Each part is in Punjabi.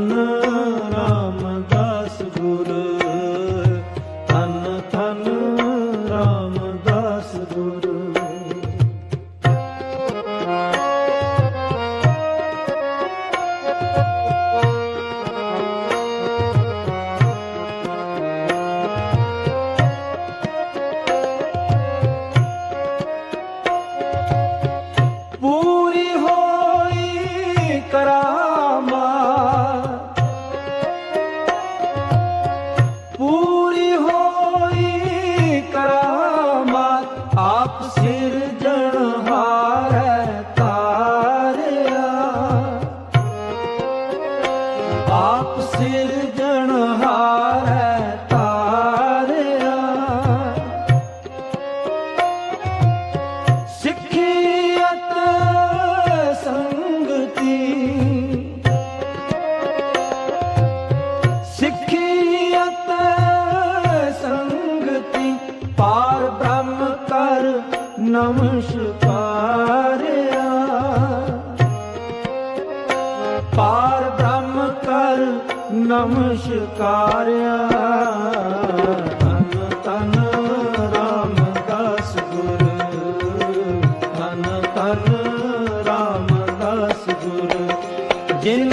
Anam ਨਾਮ ਸ਼ਿਕਾਰਿਆ ਤਨ ਤਨ ਰਾਮ ਦਾਸ ਗੁਰ ਤਨ ਤਨ ਰਾਮ ਦਾਸ ਗੁਰ ਜਿਨ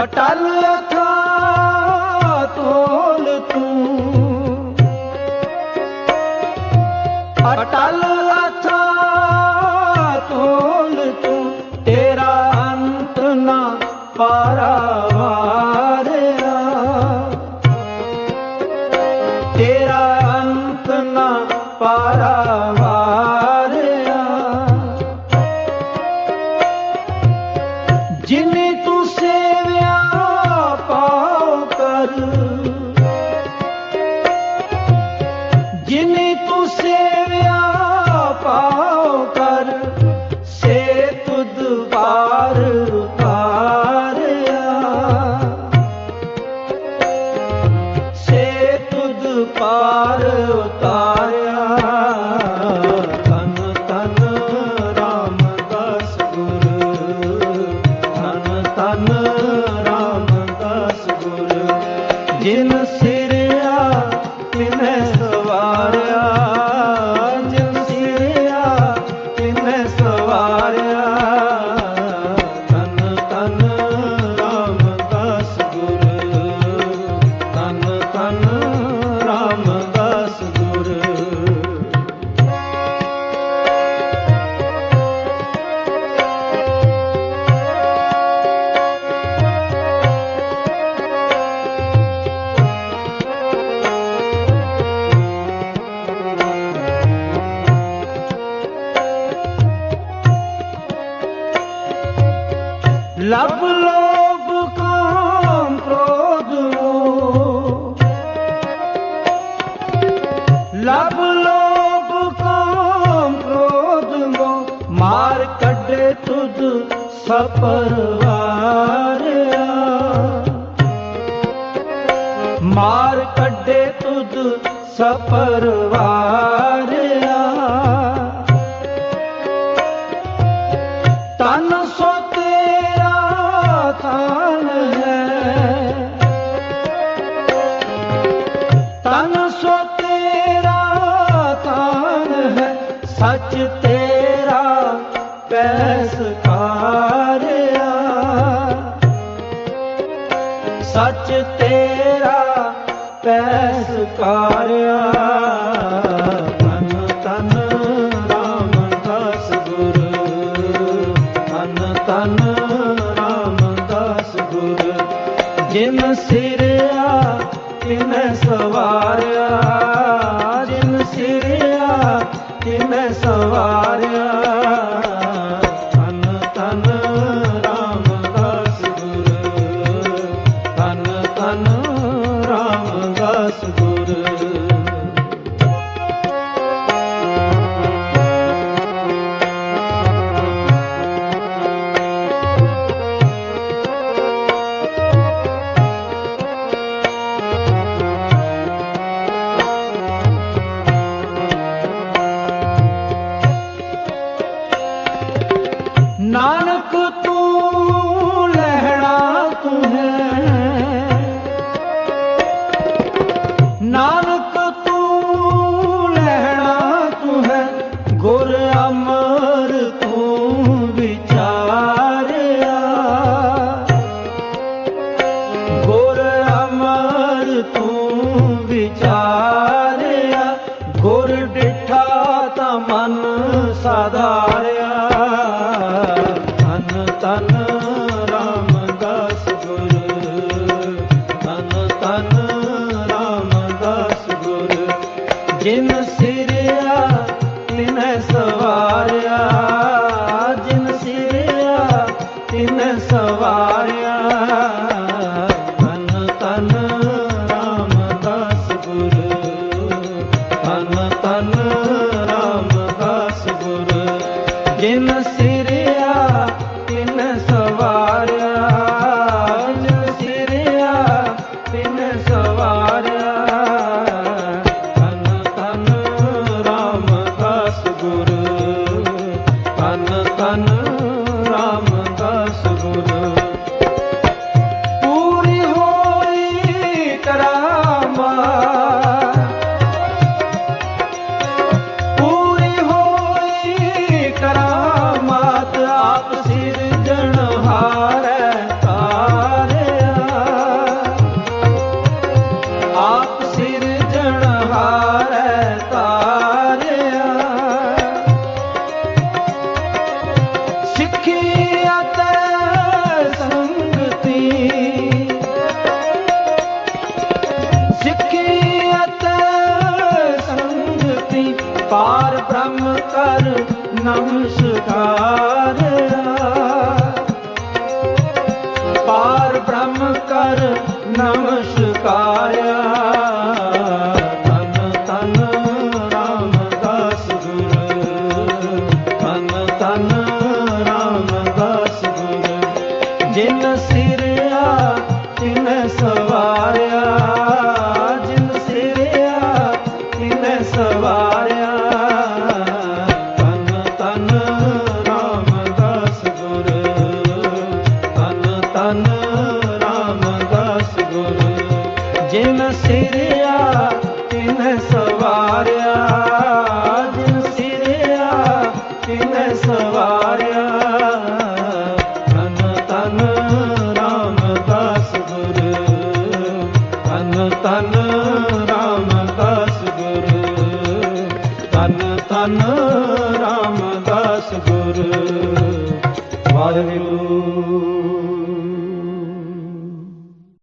अटल ਪਰਵਾਰਿਆ ਮਾਰ ਕੱਢੇ ਤੁਧ ਸਪਰਵਾਰਿਆ ਤਨ ਸੋ ਤੇਰਾ ਥਾਨ ਸੋ ਤੇਰਾ ਥਾਨ ਹੈ। ਸੱਚ ਤੇਰਾ ਪੈਸ ਤੇਰਾ ਪੈਸ ਕਾਰਿਆ ਮਨ ਸਾਧਾਰਿਆ। ਅਨ ਤਨ ਰਾਮ ਦਾਸ ਗੁਰ। ਅਨ ਤਨ ਰਾਮ ਦਾਸ ਜਿਨ ਸਿਰਿਆ, ਤਿਨੈ ਸਵਾਰਿਆ। ਜਿਨ ਸਿਰਿਆ, ਤਿਨੈ ਸਵਾਰਿਆ। ਆਪ ਸਿਰਜਣਹਾਰ ਤਾਰਿਆ। ਸਿੱਖੀ ਅਤ ਸੰਗਤੀ। ਸਿੱਖੀ ਅਤ ਸੰਗਤੀ ਪਾਰ ਬ੍ਰਹਮ ਕਰ ਨਮਸਕਾਰਿਆ। ਪਾਰ ਬ੍ਰਹਮ ਕਰ ਨਮ